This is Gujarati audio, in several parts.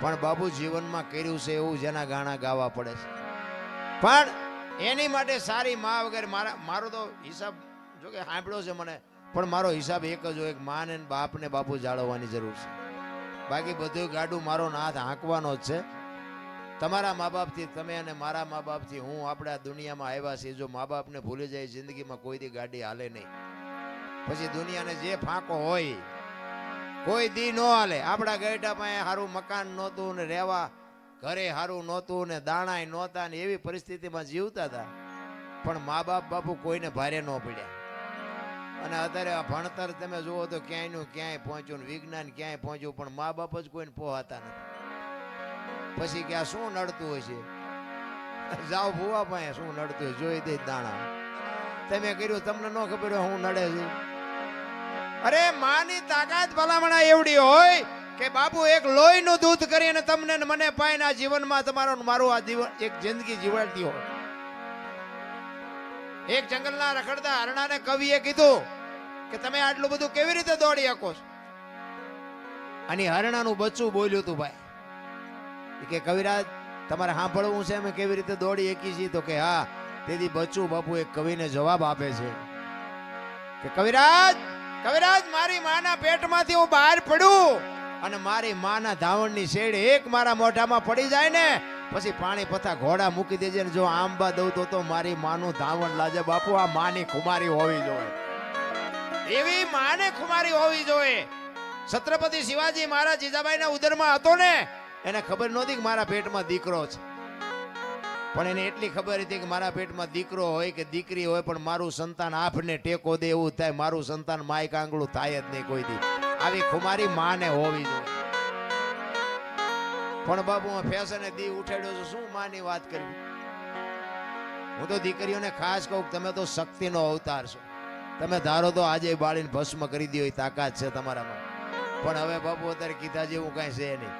પણ બાબુ જીવનમાં કર્યું છે એવું જેના ગાણા ગાવા પડે છે. પણ એની માટે સારી મા વગર મારા મારો તો હિસાબ જો કે સાંભળ્યો છે મને, પણ મારો હિસાબ એક જ હોય મા ને બાપને બાપુ જાળવવાની જરૂર છે. બાકી બધું ગાડું મારો નાથ હાંકવાનો જ છે. તમારા મા બાપથી તમે અને મારા મા બાપથી હું આપણે આ દુનિયામાં આવ્યા છીએ. જો મા બાપને ભૂલી જાય, જિંદગીમાં કોઈ દી ગાડી હાલે નહીં. પછી દુનિયાને જે ફાંકો હોય કોઈ દી નો હાલે. આપણા ગઈઢા પાસે સારું મકાન નહોતું ને રહેવા ઘરે સારું નહોતું ને દાણાય નહોતા ને એવી પરિસ્થિતિમાં જીવતા હતા. પણ મા બાપ બાપુ કોઈને ભારે ન પડ્યા. અને અત્યારે આ ભણતર તમે જુઓ તો ક્યાંયનું ક્યાંય પહોંચ્યું ને વિજ્ઞાન ક્યાંય પહોંચ્યું, પણ મા બાપ જ કોઈને પોહાતા નથી. પછી કે આ શું નડતું હોય છે જાઓ ભૂવા પાસે શું નડતું હોય જોઈ દે દાણા. તમે કર્યું, તમને ન ખબર હોય હું નડે છે. અરે માની તાકાત ભલામણા એવડી હોય કે બાપુ, એક લોહીનું દૂધ કરીને તમને મને આ જીવનમાં તમારો મારું આ જીવન એક જિંદગી જીવાડતી હોય. એક જંગલના રખડતા હરણાને કવિએ કીધું કે તમે આટલું બધું કેવી રીતે દોડી શકો છો? અને હરણાનું બચ્ચું બોલ્યું તું ભાઈ. કે, કવિરાજ, તમારે સાંભળવું છે અમે કેવી રીતે દોડી એકી છીએ? તો કે, હા, તેથી બચ્ચું બાપુ એક કવિને જવાબ આપે છે. કે, કવિરાજ કવિરાજ, મારી માના પેટમાંથી હું બહાર પડું અને મારી માના ધાવણની શેડ એક મારા મોઢામાં પડી જાય ને, પછી પાણી પથા ઘોડા મૂકી દેજે ને જો આંબા દઉં તો તો મારી માનું ધાવણ લાજે બાપુ આ માની ખુમારી હોવી જોઈએ. એવી માને ખુમારી હોવી જોઈએ. છત્રપતિ શિવાજી મારા જીજાબાઈના ઉદરમાં હતો ને, એને ખબર નહોતી કે મારા પેટમાં દીકરો છે. પણ એને એટલી ખબર હતી કે મારા પેટમાં દીકરો હોય કે દીકરી હોય, પણ મારું સંતાન આફને ટેકો દે એવું થાય. મારું સંતાન માય કાંગળું થાય જ નહીં કોઈ દી. આવી ખુમારી માને હોવી જોઈએ. પણ બાપુ, હું ફેશને દી ઉઠાડ્યો છું. શું માની વાત કરવી? હું તો દીકરીઓને ખાસ કહું તમે તો શક્તિનો અવતાર છો. તમે ધારો તો આજે બાળીને ભસ્મ કરી દો તાકાત છે તમારામાં. પણ હવે બાપુ, અત્યારે કીધા જેવું કાંઈ છે નહીં.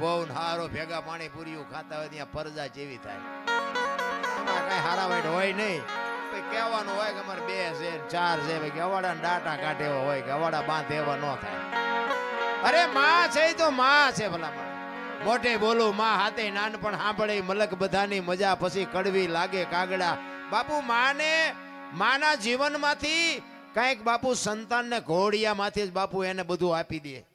વહુ હારો ભેગા પાણી પૂરીયું ખાતા હોય, ત્યાં પરજા જેવી થાય. વાઈટ હોય કે અમારે બે છે ચાર છે. કે ડાટા હોય તો માં છે ભલા માં મોઢે બોલું, માં હાથે નાનપણ સાંભળે, મલક બધાની મજા પછી કડવી લાગે કાગડા. બાપુ, માને, માના જીવનમાંથી કંઈક બાપુ સંતાનને ઘોડિયામાંથી જ બાપુ એને બધું આપી દે.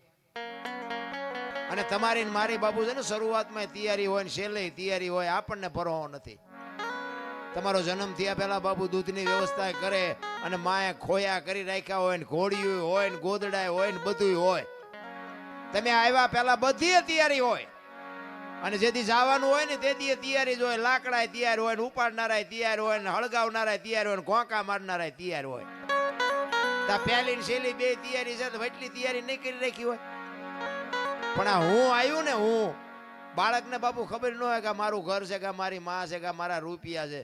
અને તમારી મારી બાપુ છે ને શરૂઆતમાં તૈયારી હોય ને છેલ્લે તૈયારી હોય, આપણને પરવાહ નથી. તમારો જન્મ થયા પહેલા બાપુ દૂધની વ્યવસ્થા કરે અને માએ ખોયા કરી રાખ્યા હોય ને ઘોડિયું હોય ને ગોદડાય હોય ને બધું હોય. તમે આવ્યા પહેલા બધી તૈયારી હોય. અને જેથી જવાનું હોય ને તેથી તૈયારી જ હોય. લાકડાય તૈયાર હોય ને ઉપાડનારાય તૈયાર હોય ને હળગાવનારાય તૈયાર હોય ને ઘોંકા મારનારાય તૈયાર હોય. તા પહેલી છેલ્લી બે તૈયારી છે તો એટલી તૈયારી નહીં કરી રાખી હોય. પણ આ હું આવ્યું ને હું, બાળકને બાપુ ખબર ન હોય કે મારું ઘર છે કે મારી માં છે કે મારા રૂપિયા છે.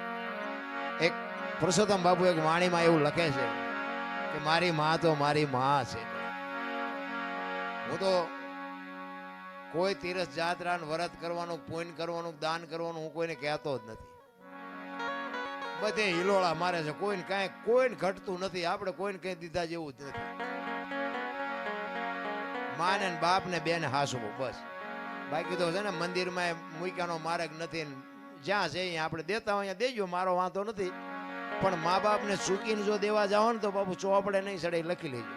પુરુષોત્તમ બાપુ એક વાણીમાં એવું લખે છે કે મારી મા તો મારી મા છે. હું તો કોઈ તીરથ જાત્રા ને વ્રત કરવાનું પૂન કરવાનું, દાન કરવાનું હું કોઈને કહેતો જ નથી. બધે હિલોળા મારે છે. કોઈને કાંઈ, કોઈને ઘટતું નથી. આપણે કોઈને કઈ દીધા જેવું જ નથી. માને બાપ ને બેન હાસવું, બસ. બાકી તો છે ને મંદિરમાં મૂક્યાનો માર્ગ નથી જ્યાં છે અહીંયા આપણે દેતા હોય અહીંયા દેજો, મારો વાંધો નથી. પણ મા બાપને ચૂકીને જો દેવા જાઓ ને તો બાપુ ચોપડે નહીં સડે લખી લેજો.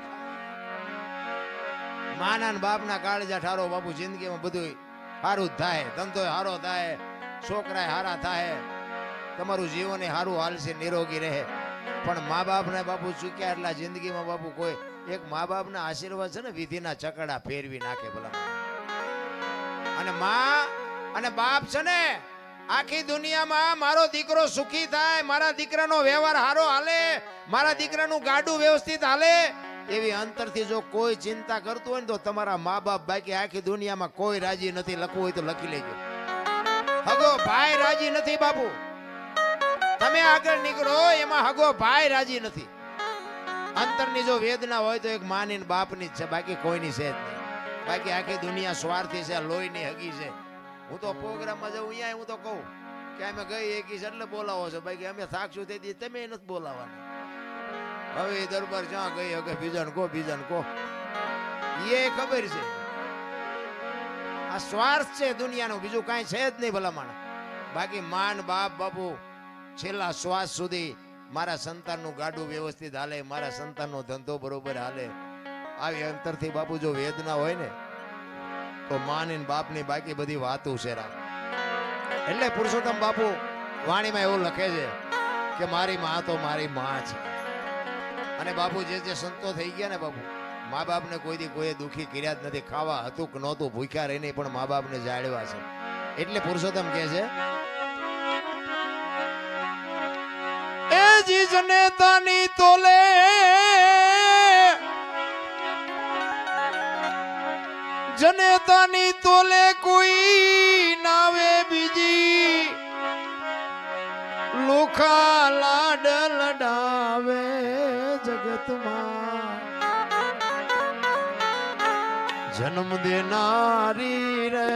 માના ને બાપના કાળજા ઠારો બાપુ જિંદગીમાં બધું સારું થાય ધંધો સારો થાય છોકરા સારા થાય, તમારું જીવન સારું હાલશે, નિરોગી રહે. પણ મા બાપને બાપુ ચૂક્યા એટલા જિંદગીમાં બાપુ કોઈ એક મા બાપના આશીર્વાદ છે ને, વિધિના ચકડા ફેરવી નાખે ભલા અને મા અને બાપ છે ને આખી દુનિયામાં મારો દીકરો સુખી થાય, મારા દીકરાનો વ્યવહાર સારો હાલે, મારા દીકરાનું ગાડું વ્યવસ્થિત હાલે, એવી અંતરથી જો કોઈ ચિંતા કરતું હોય ને તો તમારા મા બાપ બાકી આખી દુનિયામાં કોઈ રાજી નથી, લખવું હોય તો લખી લેજો. હગો ભાઈ રાજી નથી બાપુ. તમે આગળ નીકળો, એમાં હગો ભાઈ રાજી નથી. અંતરની જો વેદના હોય તો એક માની બાપની જ છે, બાકી કોઈની છે જ નહીં. બાકી આખી દુનિયા સ્વાર્થી છે, લોહીની હગી છે. હું તો પ્રોગ્રામમાં જાઉં, અહીંયા હું તો કહું કે અમે ગઈ એકી એટલે બોલાવો છો. બાકી અમે થાકશું તે દી તમે નથી બોલાવાના. હવે દરબાર જ્યાં ગઈ હવે બીજાને કહો બીજાને કહો. એ ખબર છે. આ સ્વાર્થ છે દુનિયાનો, બીજું કાંઈ છે જ નહીં ભલામણ. બાકી માન, બાપ, બાપુ, છેલ્લા શ્વાસ સુધી મારા સંતાનનું ગાડું વ્યવસ્થિત હાલે, મારા સંતાનનો ધંધો બરોબર હાલે. આવી અંતરથી બાપુ જો વેદના હોય ને તો માં ને બાપની બાકી બધી વાતું છે એટલે પુરુષોત્તમ બાપુ વાણીમાં એવું લખે છે કે મારી માં તો મારી માં છે. અને બાપુ જે જે સંતો થઈ ગયા ને બાપુ, મા બાપને કોઈ દી કોઈ દુખી કર્યા જ નથી. ખાવા હતું કે નહોતું, ભૂખ્યા રહીને પણ મા બાપને જાળવા છે. એટલે પુરુષોત્તમ કહે છે, એ જી જનેતાની તોલે જનેતાની તોલે કોઈ નાવે બીજી. લુખા લાડ લડાવે જગતમાં. જન્મ દેનારી રે.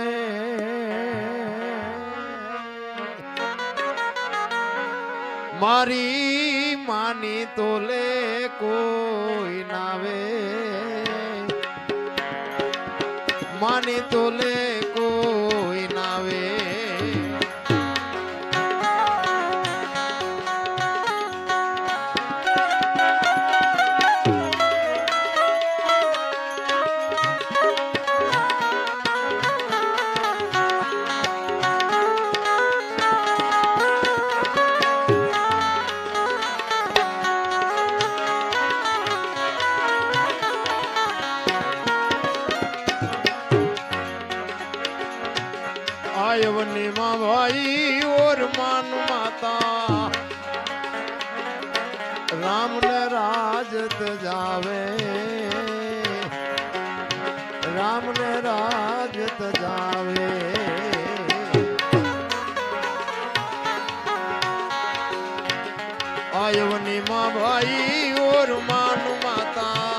મારી માની તોલે કોઈ નાવે માની તોલે જાવે આયવની માં ભાઈ ઓર માન માતા.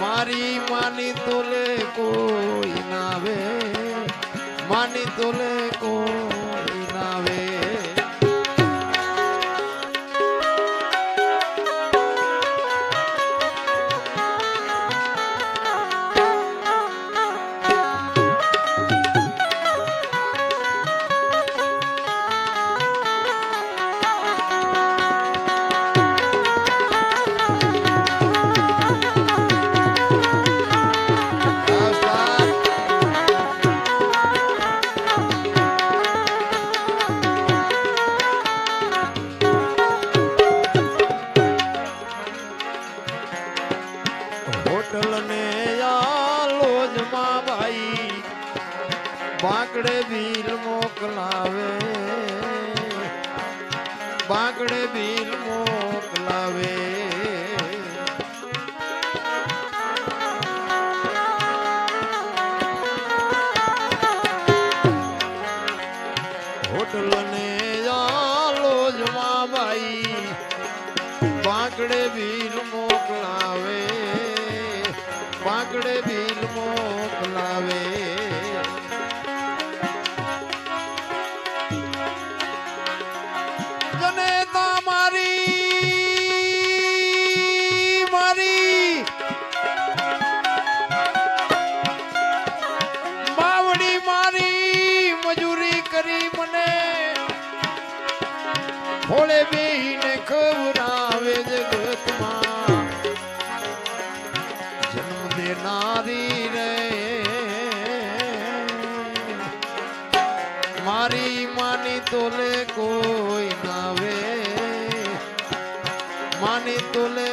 મારી માની તોલે કોઈ નાવે માની તોલે બાંકડે બિલ માની તોલે કોઈ નાવે માની તોલે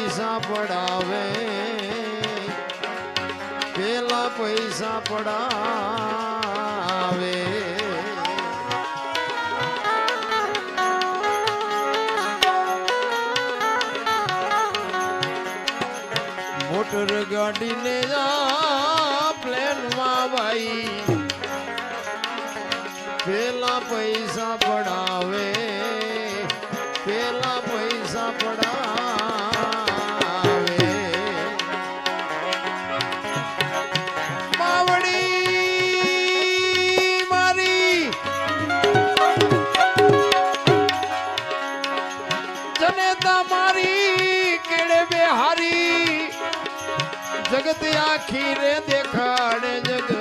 પૈસા પડાવે. પેલા પૈસા પડાવે. મોટર ગાડીને પ્લેનમાં ભાઈ. પેલા પૈસા પડાવે. પેલા જગત આખી રે દેખાડે જગતમાં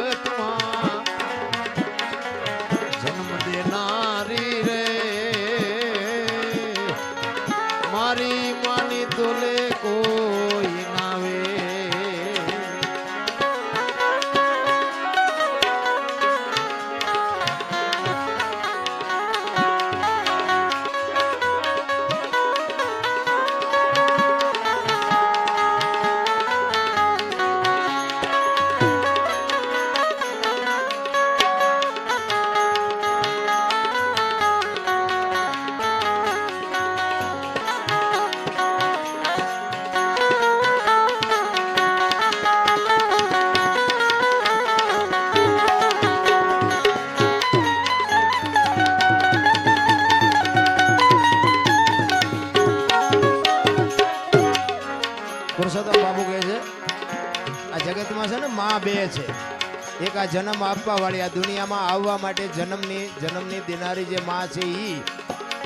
જન્મ આપવા વાળી આ દુનિયામાં આવવા માટે જન્મની જન્મની દેનારી જે માં છે એ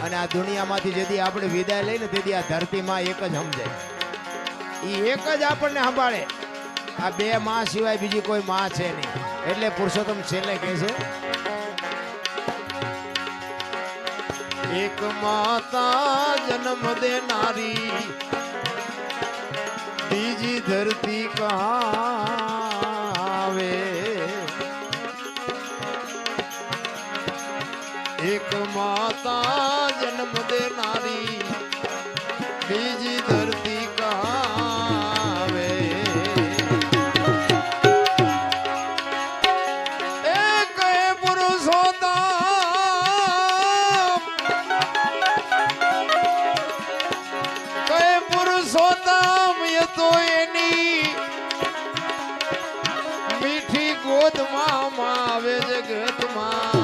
અને આ દુનિયામાંથી જેથી આપણે વિદાય લઈને તેથી આ ધરતીમાં એક જ સમજાય. એ એક જ આપણને સંભાળે. આ બે માં સિવાય બીજી કોઈ માં છે નહીં. એટલે પુરુષોત્તમ છેલ્લે કહે છે, એક માતા જન્મ દેનારી, બીજી ધરતી કહાવે માતા જન્મ દેનારી બીજી ધરતી કહાવે એક પુરુષોત્તમ કહે પુરુષોત્તમ એ તો એની મીઠી ગોદમાં આવે જગતમાં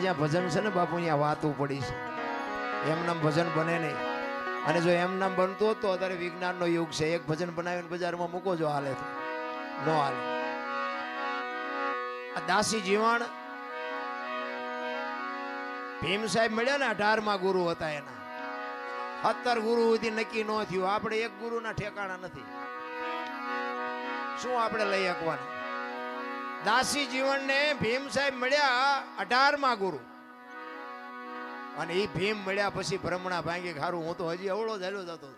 જ્યાં ભજન છે ને બાપુ, ત્યાં વાતું પડી છે. એમનામ ભજન બને નહીં. અને જો એમનામ બનતું હોત તો અત્યારે વિજ્ઞાનનો યુગ છે. એક ભજન બનાવીને બજારમાં મૂકો જો હાલે તો. ન હાલે. આ દાસી જીવણ ભીમ સાહેબ મળ્યા ને, અઢારમાં ગુરુ હતા એના. સત્તર ગુરુ સુધી નક્કી ન થયું. આપણે એક ગુરુના ઠેકાણા નથી. શું આપણે લઈ શકવાના? દાસી જીવનને ભીમ સાહેબ મળ્યા અઢારમાં ગુરુ. અને એ ભીમ મળ્યા પછી ભ્રમણા ભાંગી ખારું હું તો હજી અવળો થયેલો જતો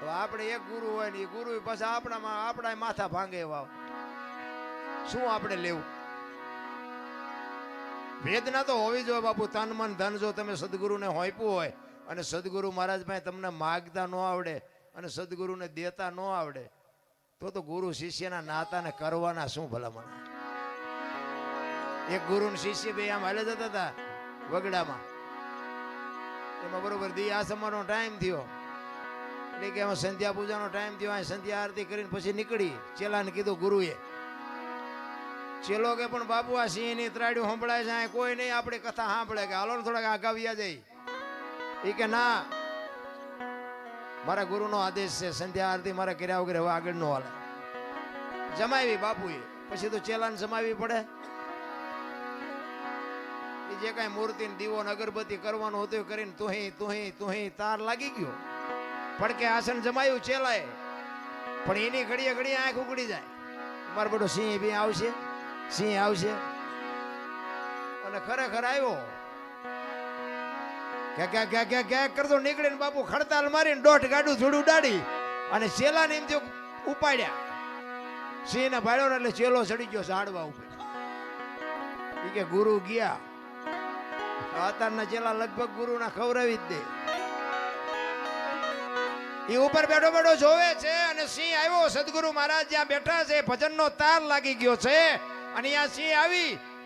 તો આપણે એક ગુરુ હોય ને એ ગુરુ પાછા આપણામાં આપણા માથા ભાંગે એવા શું આપણે લેવું? વેદના તો હોવી જોઈએ બાપુ, તન મન ધન જો તમે સદગુરુને હોઈપું હોય અને સદગુરુ મહારાજ ભાઈ તમને માગતા ન આવડે અને સદગુરુને દેતા ન આવડે તો તો ગુરુ શિષ્યના નાતાને કરવાના શું ભલામણ એક ગુરુ શિષ્ય બે આમ હાલે જતા હતા વગડામાં. એમાં બરોબર દી આસમાનો ટાઈમ થયો. એટલે કે એમાં સંધ્યા પૂજાનો ટાઈમ થયો, અહીં સંધ્યા આરતી કરીને પછી નીકળી. ચેલાને કીધું ગુરુએ ચેલો કે પણ બાપુ આ સિંહની ત્રાડ્યું સંભળાય છે કોઈ નહીં, આપણી કથા સાંભળે કે હાલો ને થોડાક આગાવ્યા જઈ. એ કે, ના મારા ગુરુનો આદેશ છે, સંધ્યા આરતી મારે કર્યા વગર હવે આગળ નો હાલે. જમાવી બાપુએ, પછી તો ચેલાને જમાવી પડે. એ જે કાંઈ મૂર્તિ દીવો અગરબત્તી કરવાનું હતું કરીને તુહી તુહી તુહી તાર લાગી ગયો. પડકે આસન જમાયું ચેલાએ, પણ એની ઘડીએ ઘડીએ આંખ ઉગડી જાય. મારો બધો સિંહ બી આવશે, સિંહ આવશે. અને ખરેખર આવ્યો કે કે કે કે કે કરતો નીકળીને બાપુ ખડતાલ મારીને દોઢ ગાડું થોડું ઉડાડી અને ચેલાને એમ જો ઉપાડ્યા. સિંહને ભાડ્યો ને એટલે ચેલો ચડી ગયો ઝાડવા ઉપર. એ કે ગુરુ ગયા. અત્યારના ચેલા લગભગ ગુરુના ખવડાવી જ દે. એ ઉપર બેઠો બેઠો જોવે છે અને સિંહ આવ્યો. સદગુરુ મહારાજ જ્યાં બેઠા છે, ભજનનો તાર લાગી ગયો છે. અને આ સિંહ આવી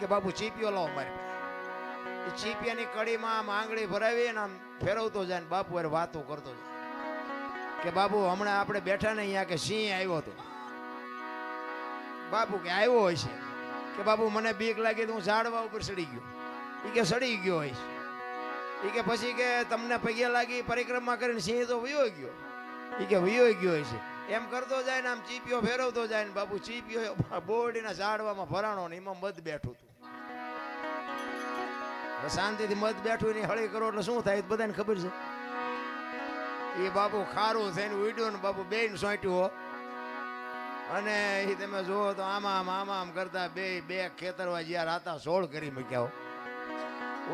કે બાપુ ચીપીઓ લાવો મારી એ ચીપિયાની કડીમાં આમ આંગળી ભરાવી અને આમ ફેરવતો જાય બાપુ અરે વાતો કરતો જાય. કે બાપુ, હમણાં આપણે બેઠા ને અહીંયા કે સિંહ આવ્યો હતો. બાપુ કે, આવ્યો હોય છે. કે, બાપુ, મને બીક લાગી તો હું ઝાડવા ઉપર સડી ગયો. એ કે, સડી ગયો હોય છે. એ કે, પછી કે તમને પગે લાગી પરિક્રમા કરીને સિંહ તો વયો ગયો. એ કે, વયો ગયો હોય છે. એમ કરતો જાય ને આમ ચીપિયો ફેરવતો જાય ને બાપુ ચીપિયો બોરડીના ઝાડવામાં ભરાણો ને એમાં મધ બેઠું હતું. શાંતિથી મત બેઠું ને હળી કરો એટલે શું થાય બધાને ખબર છે. એ બાપુ ખારું થઈને ઉડ્યો ને બાપુ બેન સોંટ્યું હો. અને એ તમે જુઓ તો આમાં આમ આમાં આમ કરતા બે બે ખેતરવા જ્યાં રાતા સોળ કરી મૂક્યા.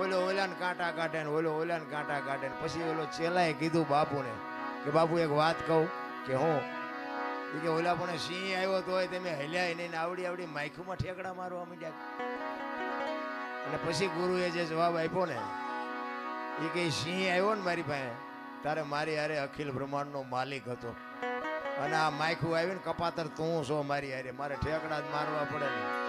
ઓલો ઓલાને કાંટા કાઢે ને ઓલો ઓલાને કાંટા કાઢે ને પછી ઓલો ચેલાએ કીધું બાપુને કે બાપુ એક વાત કહું કે હું કે ઓલા પણ સિંહ આવ્યો તો તમે હલ્યા નહીં ને આવડી આવડી માઇખુમાં ઠેકડા મારવા માંડ્યા. અને પછી ગુરુએ જે જવાબ આપ્યો ને, એ કે, સિંહ આવ્યો ને મારી પાસે? તારે મારી હારે અખિલ બ્રહ્માંડનો માલિક હતો. અને આ માયખું આવીને કપાતર, તું છો મારી હારે? મારે ઠેકડા જ મારવા પડે ને.